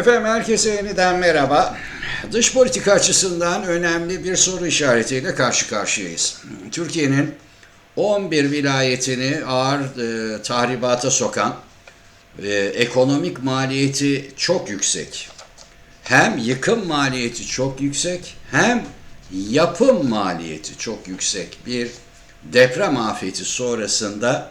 Efendim herkese yeniden merhaba. Dış politika açısından önemli bir soru işaretiyle karşı karşıyayız. Türkiye'nin 11 vilayetini ağır e, tahribata sokan e, ekonomik maliyeti çok yüksek. Hem yıkım maliyeti çok yüksek hem yapım maliyeti çok yüksek bir deprem afeti sonrasında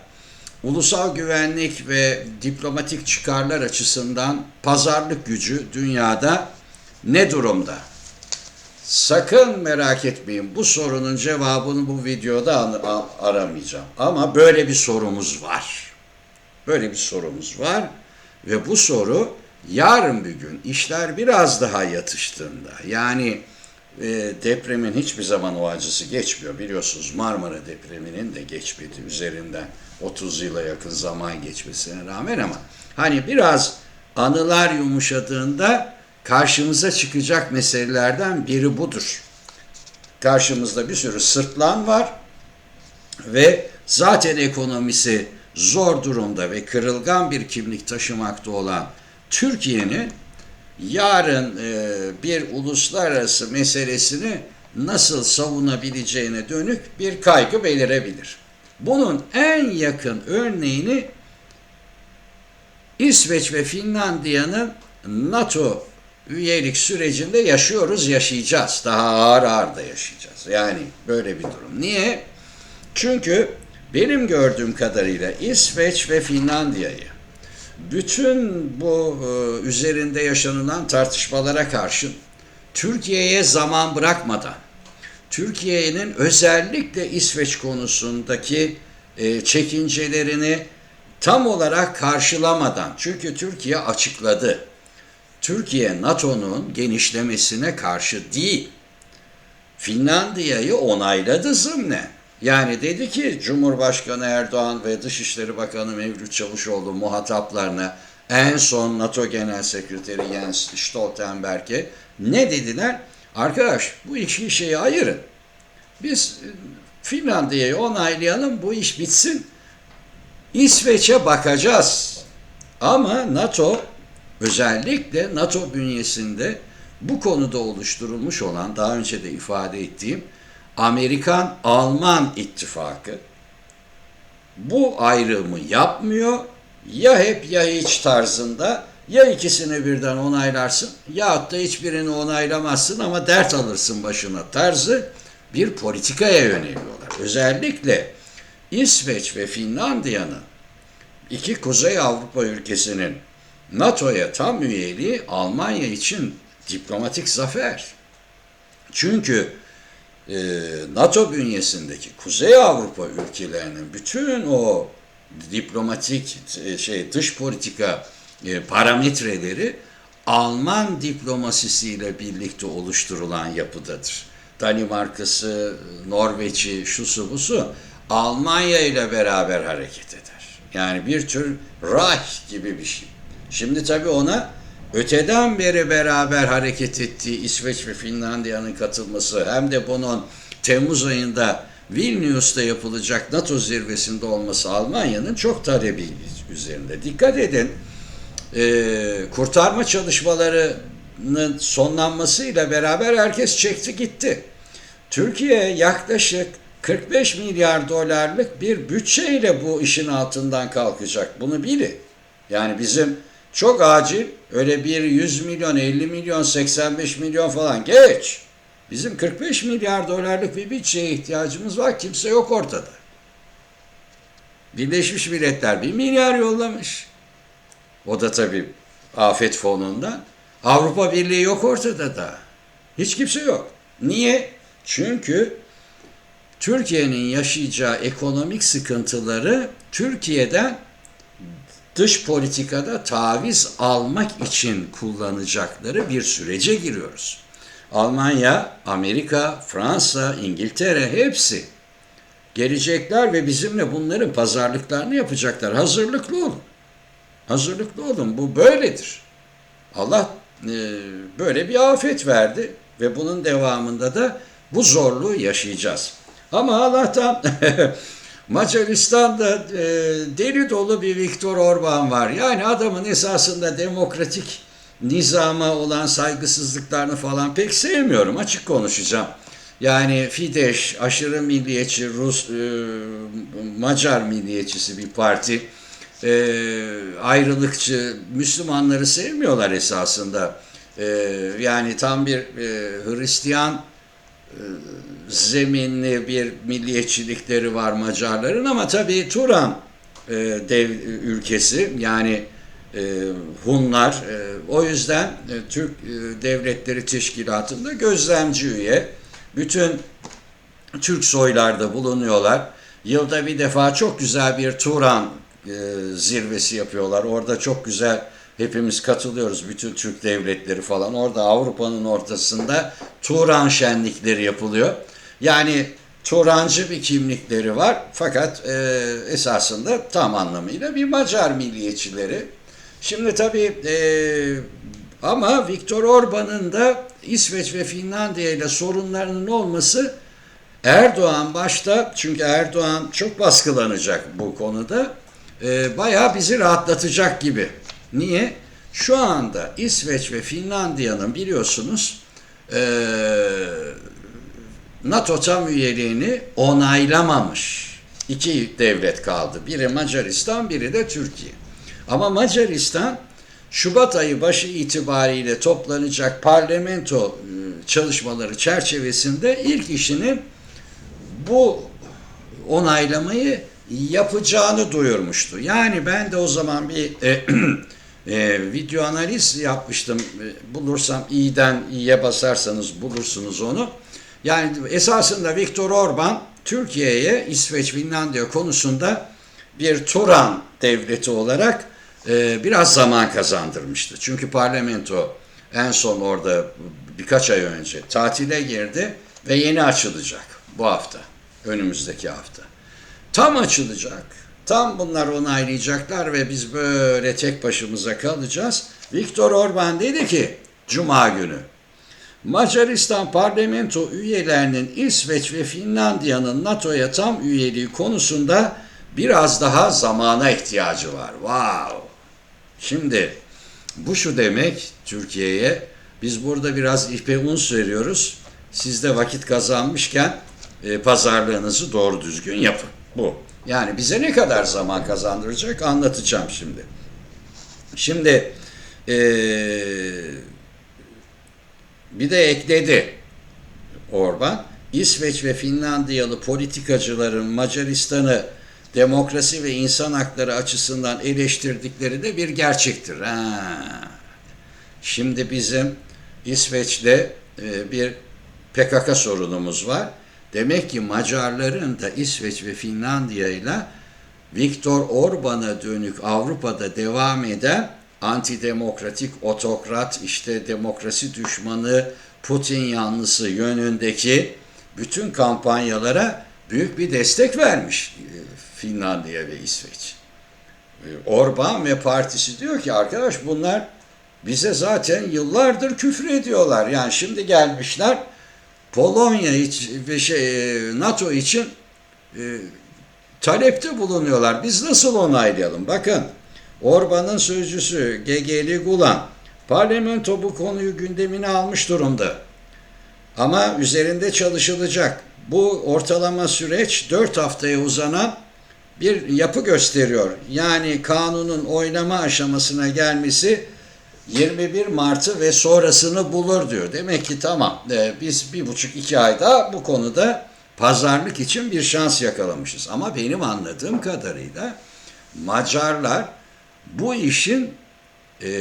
ulusal güvenlik ve diplomatik çıkarlar açısından pazarlık gücü dünyada ne durumda? Sakın merak etmeyin bu sorunun cevabını bu videoda aramayacağım. Ama böyle bir sorumuz var. Böyle bir sorumuz var ve bu soru yarın bir gün işler biraz daha yatıştığında yani e, depremin hiçbir zaman o acısı geçmiyor. Biliyorsunuz Marmara depreminin de geçmedi üzerinden 30 yıla yakın zaman geçmesine rağmen ama hani biraz anılar yumuşadığında karşımıza çıkacak meselelerden biri budur. Karşımızda bir sürü sırtlan var ve zaten ekonomisi zor durumda ve kırılgan bir kimlik taşımakta olan Türkiye'nin yarın e, bir uluslararası meselesini nasıl savunabileceğine dönük bir kaygı belirebilir. Bunun en yakın örneğini İsveç ve Finlandiya'nın NATO üyelik sürecinde yaşıyoruz, yaşayacağız. Daha ağır ağır da yaşayacağız. Yani böyle bir durum. Niye? Çünkü benim gördüğüm kadarıyla İsveç ve Finlandiya'yı bütün bu e, üzerinde yaşanılan tartışmalara karşın Türkiye'ye zaman bırakmadan Türkiye'nin özellikle İsveç konusundaki e, çekincelerini tam olarak karşılamadan çünkü Türkiye açıkladı. Türkiye NATO'nun genişlemesine karşı değil. Finlandiya'yı onayladı zımnen. Yani dedi ki Cumhurbaşkanı Erdoğan ve Dışişleri Bakanı Mevlüt Çavuşoğlu muhataplarına en son NATO Genel Sekreteri Jens Stoltenberg'e ne dediler? Arkadaş bu iki şeyi ayırın. Biz e, Finlandiya'yı onaylayalım bu iş bitsin. İsveç'e bakacağız. Ama NATO özellikle NATO bünyesinde bu konuda oluşturulmuş olan daha önce de ifade ettiğim Amerikan-Alman ittifakı bu ayrımı yapmıyor. Ya hep ya hiç tarzında ya ikisini birden onaylarsın ya da hiçbirini onaylamazsın ama dert alırsın başına tarzı bir politikaya yöneliyorlar. Özellikle İsveç ve Finlandiya'nın iki Kuzey Avrupa ülkesinin NATO'ya tam üyeliği Almanya için diplomatik zafer. Çünkü e, NATO bünyesindeki Kuzey Avrupa ülkelerinin bütün o diplomatik e, şey dış politika parametreleri Alman diplomasisiyle birlikte oluşturulan yapıdadır. Danimarka'sı, Norveç'i, şusu busu Almanya ile beraber hareket eder. Yani bir tür Reich gibi bir şey. Şimdi tabii ona öteden beri beraber hareket ettiği İsveç ve Finlandiya'nın katılması hem de bunun Temmuz ayında Vilnius'ta yapılacak NATO zirvesinde olması Almanya'nın çok talebi üzerinde. Dikkat edin, e, kurtarma çalışmalarının sonlanmasıyla beraber herkes çekti gitti. Türkiye yaklaşık 45 milyar dolarlık bir bütçeyle bu işin altından kalkacak. Bunu bilin. Yani bizim çok acil öyle bir 100 milyon, 50 milyon, 85 milyon falan geç. Bizim 45 milyar dolarlık bir bütçeye ihtiyacımız var. Kimse yok ortada. Birleşmiş Milletler 1 milyar yollamış. O da tabii afet fonundan. Avrupa Birliği yok ortada da. Hiç kimse yok. Niye? Çünkü Türkiye'nin yaşayacağı ekonomik sıkıntıları Türkiye'den dış politikada taviz almak için kullanacakları bir sürece giriyoruz. Almanya, Amerika, Fransa, İngiltere hepsi gelecekler ve bizimle bunların pazarlıklarını yapacaklar. Hazırlıklı olun. Hazırlıklı olun. Bu böyledir. Allah e, böyle bir afet verdi ve bunun devamında da bu zorluğu yaşayacağız. Ama Allah'tan Macaristan'da e, deli dolu bir Viktor Orban var. Yani adamın esasında demokratik nizama olan saygısızlıklarını falan pek sevmiyorum. Açık konuşacağım. Yani Fidesz aşırı milliyetçi Rus e, Macar milliyetçisi bir parti. E, ayrılıkçı Müslümanları sevmiyorlar esasında. E, yani tam bir e, Hristiyan e, zeminli bir milliyetçilikleri var Macarların ama tabii Turan e, dev ülkesi yani e, Hunlar e, o yüzden e, Türk e, Devletleri Teşkilatı'nda gözlemci üye bütün Türk soylarda bulunuyorlar. Yılda bir defa çok güzel bir Turan e, zirvesi yapıyorlar. Orada çok güzel hepimiz katılıyoruz. Bütün Türk devletleri falan. Orada Avrupa'nın ortasında Turan şenlikleri yapılıyor. Yani Turancı bir kimlikleri var. Fakat e, esasında tam anlamıyla bir Macar milliyetçileri. Şimdi tabii e, ama Viktor Orban'ın da İsveç ve Finlandiya ile sorunlarının olması Erdoğan başta çünkü Erdoğan çok baskılanacak bu konuda e, bayağı bizi rahatlatacak gibi. Niye? Şu anda İsveç ve Finlandiya'nın biliyorsunuz e, NATO tam üyeliğini onaylamamış. İki devlet kaldı. Biri Macaristan, biri de Türkiye. Ama Macaristan Şubat ayı başı itibariyle toplanacak parlamento e, çalışmaları çerçevesinde ilk işini bu onaylamayı yapacağını duyurmuştu. Yani ben de o zaman bir e, e, video analiz yapmıştım. E, bulursam iyiden iyiye basarsanız bulursunuz onu. Yani esasında Viktor Orban Türkiye'ye İsveç, Finlandiya konusunda bir Turan devleti olarak e, biraz zaman kazandırmıştı. Çünkü parlamento en son orada birkaç ay önce tatile girdi ve yeni açılacak bu hafta, önümüzdeki hafta. Tam açılacak, tam bunlar onaylayacaklar ve biz böyle tek başımıza kalacağız. Viktor Orban dedi ki, Cuma günü, Macaristan parlamento üyelerinin İsveç ve Finlandiya'nın NATO'ya tam üyeliği konusunda biraz daha zamana ihtiyacı var. Wow! Şimdi bu şu demek Türkiye'ye biz burada biraz ipe un veriyoruz. Siz de vakit kazanmışken e, pazarlığınızı doğru düzgün yapın. Bu. Yani bize ne kadar zaman kazandıracak anlatacağım şimdi. Şimdi e, bir de ekledi Orban. İsveç ve Finlandiyalı politikacıların Macaristan'ı demokrasi ve insan hakları açısından eleştirdikleri de bir gerçektir. Ha. Şimdi bizim İsveç'te e, bir PKK sorunumuz var. Demek ki Macarların da İsveç ve Finlandiya ile Viktor Orban'a dönük Avrupa'da devam eden antidemokratik otokrat, işte demokrasi düşmanı, Putin yanlısı yönündeki bütün kampanyalara büyük bir destek vermiş e, Finlandiya ve İsveç. E, Orban ve partisi diyor ki arkadaş bunlar bize zaten yıllardır küfür ediyorlar. Yani şimdi gelmişler Polonya için ve şey, e, NATO için e, talepte bulunuyorlar. Biz nasıl onaylayalım? Bakın Orban'ın sözcüsü Gegeli Gulan parlamento bu konuyu gündemine almış durumda. Ama üzerinde çalışılacak. Bu ortalama süreç 4 haftaya uzanan bir yapı gösteriyor. Yani kanunun oynama aşamasına gelmesi 21 Mart'ı ve sonrasını bulur diyor. Demek ki tamam e, biz bir buçuk iki ayda bu konuda pazarlık için bir şans yakalamışız. Ama benim anladığım kadarıyla Macarlar bu işin e,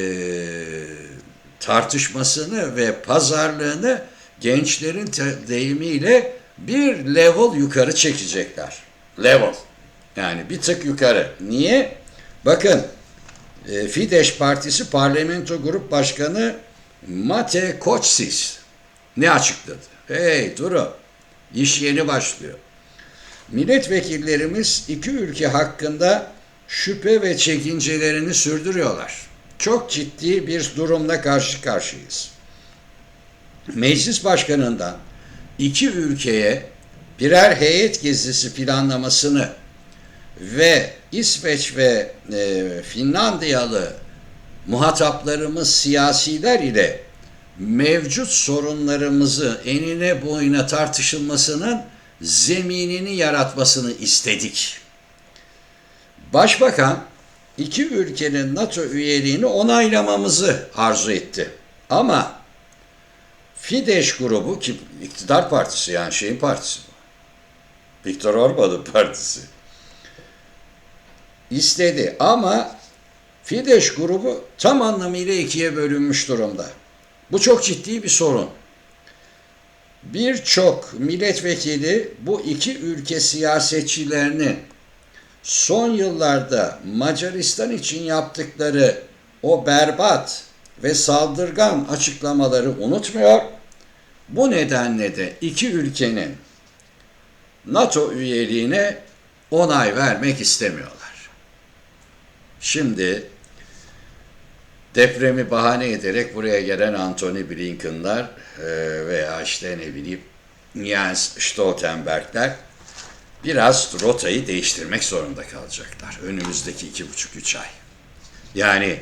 tartışmasını ve pazarlığını gençlerin deyimiyle bir level yukarı çekecekler. Level. Yani bir tık yukarı. Niye? Bakın e, Fidesz Partisi Parlamento Grup Başkanı Mate Koçsis ne açıkladı? Hey durun. İş yeni başlıyor. Milletvekillerimiz iki ülke hakkında şüphe ve çekincelerini sürdürüyorlar. Çok ciddi bir durumla karşı karşıyayız. Meclis başkanından iki ülkeye birer heyet gezisi planlamasını ve İsveç ve e, Finlandiyalı muhataplarımız siyasiler ile mevcut sorunlarımızı enine boyuna tartışılmasının zeminini yaratmasını istedik. Başbakan iki ülkenin NATO üyeliğini onaylamamızı arzu etti. Ama Fidesz grubu ki iktidar partisi yani şeyin partisi bu. Viktor Orban'ın partisi. İstedi ama Fidesz grubu tam anlamıyla ikiye bölünmüş durumda. Bu çok ciddi bir sorun. Birçok milletvekili bu iki ülke siyasetçilerini son yıllarda Macaristan için yaptıkları o berbat ve saldırgan açıklamaları unutmuyor. Bu nedenle de iki ülkenin NATO üyeliğine onay vermek istemiyorlar. Şimdi depremi bahane ederek buraya gelen Anthony Blinken'lar e, veya işte ne bileyim Jens Stoltenberg'ler biraz rotayı değiştirmek zorunda kalacaklar. Önümüzdeki iki buçuk üç ay. Yani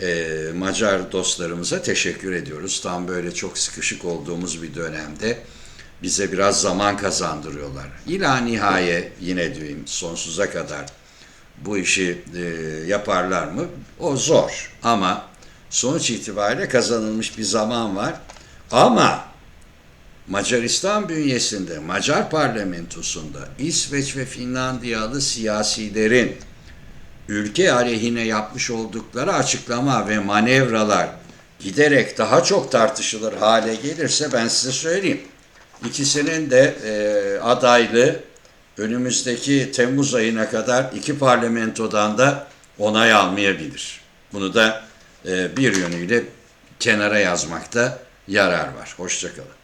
e, Macar dostlarımıza teşekkür ediyoruz. Tam böyle çok sıkışık olduğumuz bir dönemde bize biraz zaman kazandırıyorlar. İla nihaye yine diyeyim sonsuza kadar bu işi e, yaparlar mı? O zor ama sonuç itibariyle kazanılmış bir zaman var. Ama Macaristan bünyesinde, Macar parlamentosunda İsveç ve Finlandiyalı siyasilerin ülke aleyhine yapmış oldukları açıklama ve manevralar giderek daha çok tartışılır hale gelirse ben size söyleyeyim. İkisinin de e, adaylığı önümüzdeki Temmuz ayına kadar iki parlamentodan da onay almayabilir. Bunu da e, bir yönüyle kenara yazmakta yarar var. Hoşçakalın.